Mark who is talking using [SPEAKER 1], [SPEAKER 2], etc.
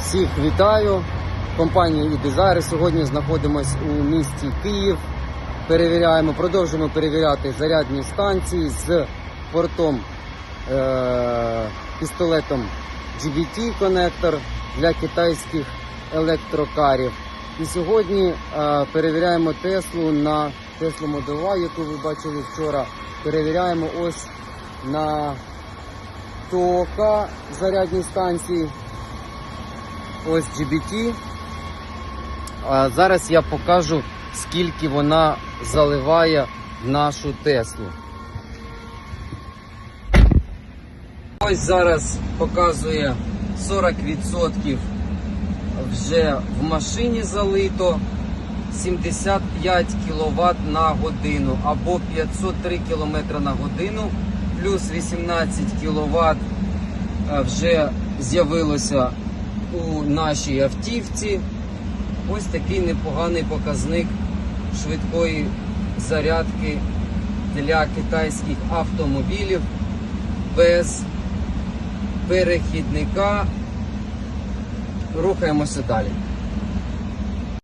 [SPEAKER 1] Всіх вітаю. Компанія «Ідезайр». Сьогодні знаходимося у місті Київ. Перевіряємо, продовжуємо перевіряти зарядні станції з портом е- пістолетом GBT конектор для китайських електрокарів. І сьогодні е- перевіряємо Теслу на Теслу Y, яку ви бачили вчора. Перевіряємо ось на ТОК зарядній станції. Ось GBT. Зараз я покажу, скільки вона заливає нашу Теслу. Ось зараз показує 40% вже в машині залито. 75 кВт на годину або 503 км на годину, плюс 18 кВт вже з'явилося у нашій автівці. Ось такий непоганий показник швидкої зарядки для китайських автомобілів без перехідника. Рухаємося далі.